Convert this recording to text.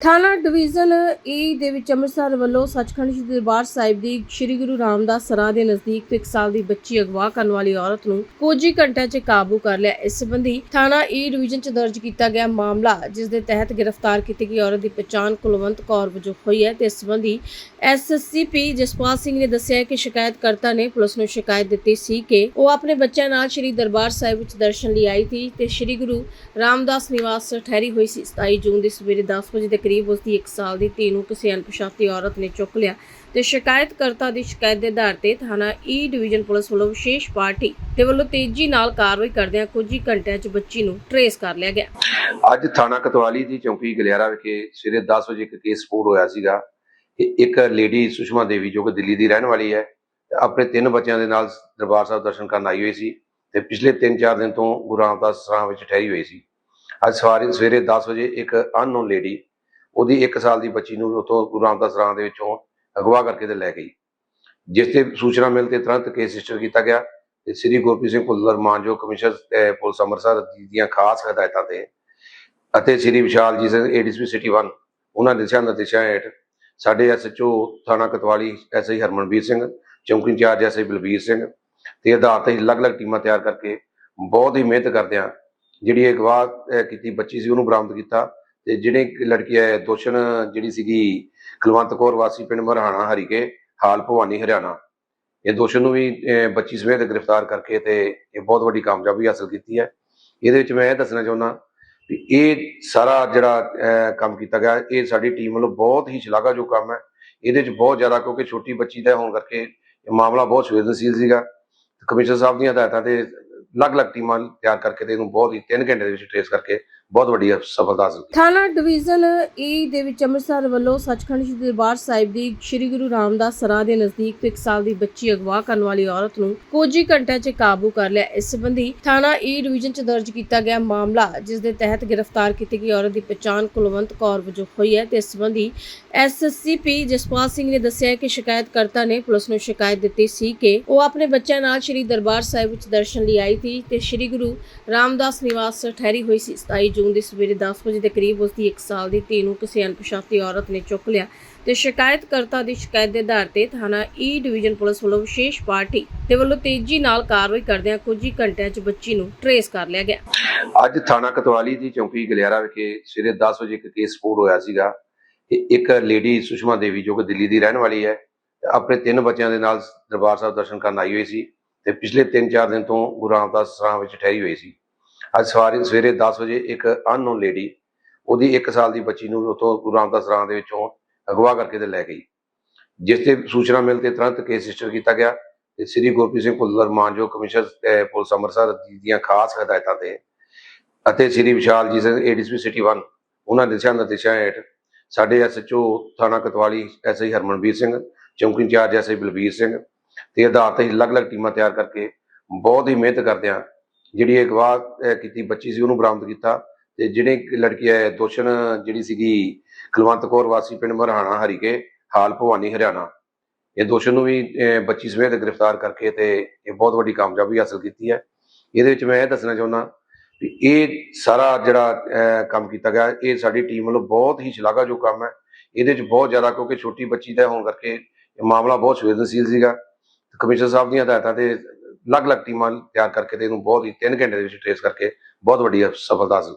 ਥਾਣਾ ਡਿਵੀਜ਼ਨ ਈ ਦੇ ਵਿੱਚ ਅੰਮ੍ਰਿਤਸਰ ਵੱਲੋਂ ਸੱਚਖੰਡ ਸ੍ਰੀ ਦਰਬਾਰ ਸਾਹਿਬ ਦੀ ਸ੍ਰੀ ਗੁਰੂ ਰਾਮਦਾਸ ਸਰਾਂ ਦੇ ਨਜ਼ਦੀਕ ਇੱਕ ਸਾਲ ਦੀ ਬੱਚੀ ਅਗਵਾ ਕਰਨ ਵਾਲੀ ਔਰਤ ਨੂੰ ਕੁਝ ਹੀ ਘੰਟਿਆਂ 'ਚ ਕਾਬੂ ਕਰ ਲਿਆ। ਇਸ ਸੰਬੰਧੀ ਥਾਣਾ ਈ ਡਿਵੀਜ਼ਨ 'ਚ ਦਰਜ ਕੀਤਾ ਗਿਆ ਮਾਮਲਾ, ਜਿਸ ਦੇ ਤਹਿਤ ਗ੍ਰਿਫਤਾਰ ਕੀਤੀ ਗਈ ਔਰਤ ਦੀ ਪਛਾਣ ਕੁਲਵੰਤ ਕੌਰ ਵਜੋਂ ਹੋਈ ਹੈ ਤੇ ਇਸ ਸੰਬੰਧੀ ਐਸਐਸਸੀਪੀ ਜਸਪਾਲ ਸਿੰਘ ਨੇ ਦੱਸਿਆ ਕਿ ਸ਼ਿਕਾਇਤਕਰਤਾ ਨੇ ਪੁਲਿਸ ਨੂੰ ਸ਼ਿਕਾਇਤ ਦਿੱਤੀ ਸੀ ਕਿ ਉਹ ਆਪਣੇ ਬੱਚਿਆਂ ਨਾਲ ਸ੍ਰੀ ਦਰਬਾਰ ਸਾਹਿਬ ਵਿੱਚ ਦਰਸ਼ਨ ਲਈ ਆਈ ਸੀ ਤੇ ਸ੍ਰੀ ਗੁਰੂ ਰਾਮਦਾਸ ਨਿਵਾਸ ਠਹਿਰੀ ਹੋਈ ਸੀ। 27 ਜੂਨ ਦੀ ਸਵੇਰੇ 10 ਵਜੇ ਦੇ ਕਰੀਬ ਉਸ ਦੀ 1 ਸਾਲ ਦੀ ਧੀ ਨੂੰ ਕਿਸੇ ਅਣਪਛਾਤੀ ਔਰਤ ਨੇ ਚੁੱਕ ਲਿਆ ਤੇ ਸ਼ਿਕਾਇਤਕਰਤਾ ਦੀ ਸ਼ਿਕਾਇਤ ਦੇ ਆਧਾਰ ਤੇ ਥਾਣਾ e ਈ ਡਿਵੀਜ਼ਨ ਪੁਲਿਸ ਵੱਲੋਂ ਵਿਸ਼ੇਸ਼ ਪਾਰਟੀ ਦੇ ਵੱਲੋਂ ਤੇਜ਼ੀ ਨਾਲ ਕਾਰਵਾਈ ਕਰਦਿਆਂ ਕੁਝ ਹੀ ਘੰਟਿਆਂ 'ਚ ਬੱਚੀ ਨੂੰ ਟਰੇਸ ਕਰ ਲਿਆ ਗਿਆ। ਅੱਜ ਥਾਣਾ ਕਤਵਾਲੀ ਦੀ ਚੌਂਕੀ ਗਲਿਆਰਾ ਵਿਖੇ ਸਵੇਰੇ 10 ਵਜੇ ਇੱਕ ਕੇਸ ਰਿਪੋਰਟ ਹੋਇਆ ਸੀਗਾ ਕਿ ਇੱਕ ਲੇਡੀ ਸੁਸ਼ਮਾ ਦੇਵੀ ਜੋ ਕਿ ਦਿੱਲੀ ਦੀ ਰਹਿਣ ਵਾਲੀ ਹੈ, ਆਪਣੇ ਤਿੰਨ ਬੱਚਿਆਂ ਦੇ ਨਾਲ ਦਰਬਾਰ ਸਾਹਿਬ ਦਰਸ਼ਨ ਕਰਨ ਆਈ ਹੋਈ ਸੀ ਤੇ ਪਿਛਲੇ 3-4 ਦਿਨ ਤੋਂ ਗੁਰੂ ਰਾਮਦਾਸ ਸਰਾਂ ਵਿੱਚ ਠਹਿਰੀ ਹੋਈ ਸੀ। ਅੱਜ ਸਵਾਰੇ ਸਵੇਰੇ 10 ਵਜੇ ਇੱਕ ਅਨਨੋਨ ਲੇਡੀ ਉਹਦੀ 1 ਸਾਲ ਦੀ ਬੱਚੀ ਨੂੰ ਉੱਥੋਂ ਗੁਰੂ ਰਾਮਦਾਸ ਸਰਾਂ ਦੇ ਵਿੱਚੋਂ ਅਗਵਾ ਕਰਕੇ ਤੇ ਲੈ ਗਈ। ਜਿਸ ਤੇ ਸੂਚਨਾ ਮਿਲ ਤੇ ਤੁਰੰਤ ਕੇਸ ਰਜਿਸਟਰ ਕੀਤਾ ਗਿਆ ਤੇ ਸ੍ਰੀ ਗੁਰਪ੍ਰੀਤ ਸਿੰਘ ਭੁੱਲਰ ਮਾਨਜੋ ਕਮਿਸ਼ਨਰ ਪੁਲਿਸ ਅੰਮ੍ਰਿਤਸਰ ਦੀਆਂ ਖਾਸ ਹਦਾਇਤਾਂ ਤੇ ਅਤੇ ਸ੍ਰੀ ਵਿਸ਼ਾਲ ਜੀ ਸਿੰਘ ਏਡੀਸਪੀ ਸਿਟੀ 1 ਉਹਨਾਂ ਦਿਸ਼ਾ ਨਿਰਦੇਸ਼ਾਂ ਹੇਠ ਸਾਡੇ ਐਸਐਚਓ ਥਾਣਾ ਕਤਵਾਲੀ ਐਸਆਈ ਹਰਮਨਵੀਰ ਸਿੰਘ, ਚੌਂਕੀ ਇੰਚਾਰਜ ਐਸਆਈ ਬਲਬੀਰ ਸਿੰਘ ਤੇ ਆਧਾਰ ਤੇ ਅਲੱਗ-ਅਲੱਗ ਟੀਮਾਂ ਤਿਆਰ ਕਰਕੇ ਬਹੁਤ ਹੀ ਮਿਹਨਤ ਕਰਦਿਆਂ ਜਿਹੜੀ ਇਹ ਅਗਵਾ ਕੀਤੀ ਬੱਚੀ ਸੀ ਉਹਨੂੰ ਬਰਾਮਦ ਕੀਤਾ ਤੇ ਜਿਹੜੇ ਲੜਕੀ ਹੈ ਦੋਸ਼ਣ ਜਿਹੜੀ ਸੀਗੀ ਕੁਲਵੰਤ ਕੌਰ ਵਾਸੀ ਪਿੰਡ ਮਰਹਾਣਾ ਹਰੀਕੇ ਹਾਲ ਭਵਾਨੀ ਹਰਿਆਣਾ। ਇਹ ਦੋਸ਼ਣ ਨੂੰ ਵੀ ਅਹ, ਬੱਚੀ ਸਮੇਤ ਗ੍ਰਿਫਤਾਰ ਕਰਕੇ ਤੇ ਇਹ ਬਹੁਤ ਵੱਡੀ ਕਾਮਯਾਬੀ ਹਾਸਲ ਕੀਤੀ ਹੈ। ਇਹਦੇ ਵਿੱਚ ਮੈਂ ਇਹ ਦੱਸਣਾ ਚਾਹੁੰਦਾ ਵੀ ਇਹ ਸਾਰਾ ਜਿਹੜਾ ਕੰਮ ਕੀਤਾ ਗਿਆ ਇਹ ਸਾਡੀ ਟੀਮ ਵੱਲੋਂ ਬਹੁਤ ਹੀ ਸ਼ਲਾਘਾਯੋਗ ਕੰਮ ਹੈ। ਇਹਦੇ ਵਿੱਚ ਬਹੁਤ ਜ਼ਿਆਦਾ ਕਿਉਂਕਿ ਛੋਟੀ ਬੱਚੀ ਦਾ ਹੋਣ ਕਰਕੇ ਇਹ ਮਾਮਲਾ ਬਹੁਤ ਸੰਵੇਦਨਸ਼ੀਲ ਸੀਗਾ। ਕਮਿਸ਼ਨਰ ਸਾਹਿਬ ਦੀਆਂ ਹਦਾਇਤਾਂ ਤੇ ਅਲੱਗ-ਅਲੱਗ ਟੀਮਾਂ ਤਿਆਰ ਕਰਕੇ ਤੇ ਇਹਨੂੰ ਬਹੁਤ ਹੀ 3 ਘੰਟੇ ਦੇ ਵਿੱਚ ਟ੍ਰੇਸ ਕਰਕੇ ਬਹੁਤ ਵੱਡੀ ਸਫਲਤਾ ਹਾਸਲ ਕੀਤੀ। ਥਾਣਾ ਡਿਵੀਜ਼ਨ ਈ ਦੇ ਵਿੱਚ ਅੰਮ੍ਰਿਤਸਰ ਵੱਲੋਂ ਸੱਚਖੰਡ ਸ੍ਰੀ ਦਰਬਾਰ ਸਾਹਿਬ ਦੀ ਸ੍ਰੀ ਗੁਰੂ ਰਾਮਦਾਸ ਸਰਾਂ ਦੇ ਨਜ਼ਦੀਕ ਤੋਂ ਇੱਕ ਸਾਲ ਦੀ ਬੱਚੀ ਅਗਵਾ ਕਰਨ ਵਾਲੀ ਔਰਤ ਨੂੰ ਕੁਝ ਹੀ ਘੰਟਿਆਂ 'ਚ ਕਾਬੂ ਕਰ ਲਿਆ। ਇਸ ਸੰਬੰਧੀ ਥਾਣਾ ਈ ਡਿਵੀਜ਼ਨ 'ਚ ਦਰਜ ਕੀਤਾ ਗਿਆ ਮਾਮਲਾ, ਜਿਸ ਦੇ ਤਹਿਤ ਗ੍ਰਿਫਤਾਰ ਕੀਤੀ ਗਈ ਔਰਤ ਦੀ ਪਛਾਣ ਕੁਲਵੰਤ ਕੌਰ ਵਜੋਂ ਹੋਈ ਹੈ ਤੇ ਇਸ ਸੰਬੰਧੀ ਐਸਐਸਸੀਪੀ ਜਸਪਾਲ ਸਿੰਘ ਨੇ ਦੱਸਿਆ ਹੈ ਕਿ ਸ਼ਿਕਾਇਤਕਰਤਾ ਨੇ ਪੁਲਿਸ ਨੂੰ ਸ਼ਿਕਾਇਤ ਦਿੱਤੀ ਸੀ ਕਿ ਉਹ ਆਪਣੇ ਬੱਚਿਆਂ ਨਾਲ ਸ੍ਰੀ ਦਰਬਾਰ ਸਾਹਿਬ ਵਿੱਚ ਦਰਸ਼ਨ ਲਈ ਆਈ ਸੀ ਤੇ ਸ੍ਰੀ ਗੁਰੂ ਰਾਮਦਾਸ ਨਿਵਾਸ ਠਹਿਰੀ ਹੋਈ ਸੀ। 27 ਜੂਨ ਦੀ ਸਵੇਰੇ 10 ਵਜੇ ਦੇ ਕਰੀਬ ਉਸ ਦੀ 1 ਸਾਲ ਦੀ ਧੀ ਨੂੰ ਕਿਸੇ ਅਣਪਛਾਤੀ ਔਰਤ ਨੇ ਚੁੱਕ ਲਿਆ ਤੇ ਸ਼ਿਕਾਇਤਕਰਤਾ ਦੀ ਸ਼ਿਕਾਇਤ ਦੇ ਆਧਾਰ ਤੇ ਥਾਣਾ e ਈ ਡਿਵੀਜ਼ਨ ਪੁਲਿਸ ਵੱਲੋਂ ਵਿਸ਼ੇਸ਼ ਪਾਰਟੀ ਦੇ ਵੱਲੋਂ ਤੇਜ਼ੀ ਨਾਲ ਕਾਰਵਾਈ ਕਰਦਿਆਂ ਕੁਝ ਹੀ ਘੰਟਿਆਂ 'ਚ ਬੱਚੀ ਨੂੰ ਟਰੇਸ ਕਰ ਲਿਆ ਗਿਆ। ਅੱਜ ਥਾਣਾ ਕਤਵਾਲੀ ਦੀ ਚੌਂਕੀ ਗਲਿਆਰਾ ਵਿਖੇ ਸਵੇਰੇ 10 ਵਜੇ ਇੱਕ ਕੇਸ ਰਿਪੋਰਟ ਹੋਇਆ ਸੀਗਾ ਕਿ ਇੱਕ ਲੇਡੀ ਸੁਸ਼ਮਾ ਦੇਵੀ ਜੋ ਕਿ ਦਿੱਲੀ ਦੀ ਰਹਿਣ ਵਾਲੀ ਹੈ, ਆਪਣੇ ਤਿੰਨ ਬੱਚਿਆਂ ਦੇ ਨਾਲ ਦਰਬਾਰ ਸਾਹਿਬ ਦਰਸ਼ਨ ਕਰਨ ਆਈ ਹੋਈ ਸੀ ਤੇ ਪਿਛਲੇ 3-4 ਦਿਨ ਤੋਂ ਗੁਰੂ ਰਾਮਦਾਸ ਸਰਾਂ ਵਿੱਚ ਠਹਿਰੀ ਹੋਈ ਸੀ। ਅੱਜ ਸਵਾਰੇ ਸਵੇਰੇ 10 ਵਜੇ ਇੱਕ ਅਨਨੋਨ ਲੇਡੀ ਉਹਦੀ 1 ਸਾਲ ਦੀ ਬੱਚੀ ਨੂੰ ਉੱਥੋਂ ਗੁਰੂ ਰਾਮਦਾਸ ਸਰਾਂ ਦੇ ਵਿੱਚੋਂ ਅਗਵਾ ਕਰਕੇ ਤੇ ਲੈ ਗਈ। ਜਿਸ ਤੇ ਸੂਚਨਾ ਮਿਲ ਤੇ ਤੁਰੰਤ ਕੇਸ ਰਜਿਸਟਰ ਕੀਤਾ ਗਿਆ ਤੇ ਸ੍ਰੀ ਗੁਰਪ੍ਰੀਤ ਸਿੰਘ ਭੁੱਲਰ ਮਾਨਜੋ ਕਮਿਸ਼ਨਰ ਪੁਲਿਸ ਅੰਮ੍ਰਿਤਸਰ ਦੀਆਂ ਖਾਸ ਹਦਾਇਤਾਂ ਤੇ ਅਤੇ ਸ੍ਰੀ ਵਿਸ਼ਾਲ ਜੀ ਸਿੰਘ ਏਡੀਸਪੀ ਸਿਟੀ 1 ਉਹਨਾਂ ਦਿਸ਼ਾ ਨਿਰਦੇਸ਼ਾਂ ਹੇਠ ਸਾਡੇ ਐਸਐਚਓ ਥਾਣਾ ਕਤਵਾਲੀ ਐਸਆਈ ਹਰਮਨਵੀਰ ਸਿੰਘ, ਚੌਂਕੀ ਇੰਚਾਰਜ ਐਸਆਈ ਬਲਬੀਰ ਸਿੰਘ ਤੇ ਆਧਾਰ ਤੇ ਅਲੱਗ-ਅਲੱਗ ਟੀਮਾਂ ਤਿਆਰ ਕਰਕੇ ਬਹੁਤ ਹੀ ਮਿਹਨਤ ਕਰਦਿਆਂ ਜਿਹੜੀ ਇਹ ਅਗਵਾ ਕੀਤੀ, ਬੱਚੀ ਸੀ, ਉਹਨੂੰ ਬਰਾਮਦ ਕੀਤਾ ਤੇ ਜਿਹੜੇ ਲੜਕੀ ਹੈ, ਦੋਸ਼ਣ ਜਿਹੜੀ ਸੀਗੀ ਕੁਲਵੰਤ ਕੌਰ ਵਾਸੀ ਪਿੰਡ ਮਰਹਾਣਾ ਹਰੀਕੇ, ਹਾਲ ਭਵਾਨੀ ਹਰਿਆਣਾ। ਇਹ ਦੋਸ਼ਣ ਨੂੰ ਵੀ ਬੱਚੀ ਸਮੇਤ ਗ੍ਰਿਫਤਾਰ ਕਰਕੇ ਤੇ ਇਹ ਬਹੁਤ ਵੱਡੀ ਕਾਮਯਾਬੀ ਹਾਸਲ ਕੀਤੀ ਹੈ। ਇਹਦੇ ਵਿੱਚ ਮੈਂ ਇਹ ਦੱਸਣਾ ਚਾਹੁੰਦਾ ਵੀ ਇਹ ਸਾਰਾ ਜਿਹੜਾ ਕੰਮ ਕੀਤਾ ਗਿਆ, ਇਹ ਸਾਡੀ ਟੀਮ ਵੱਲੋਂ ਬਹੁਤ ਹੀ ਸ਼ਲਾਘਾਯੋਗ ਕੰਮ ਹੈ। ਇਹਦੇ ਵਿੱਚ ਬਹੁਤ ਜ਼ਿਆਦਾ, ਕਿਉਂਕਿ ਛੋਟੀ ਬੱਚੀ ਦਾ ਹੋਣ ਕਰਕੇ ਇਹ ਮਾਮਲਾ ਬਹੁਤ ਸੰਵੇਦਨਸ਼ੀਲ ਸੀਗਾ। ਕਮਿਸ਼ਨਰ ਸਾਹਿਬ ਦੀਆਂ ਹਦਾਇਤਾਂ ਤੇ ਅਲੱਗ-ਅਲੱਗ ਟੀਮਾਂ ਤਿਆਰ ਕਰਕੇ ਤੇ ਇਹਨੂੰ ਬਹੁਤ ਹੀ 3 ਘੰਟੇ ਦੇ ਵਿੱਚ ਟ੍ਰੇਸ ਕਰਕੇ ਬਹੁਤ ਵੱਡੀ ਸਫਲਤਾ ਹਾਸਲ ਕੀਤੀ।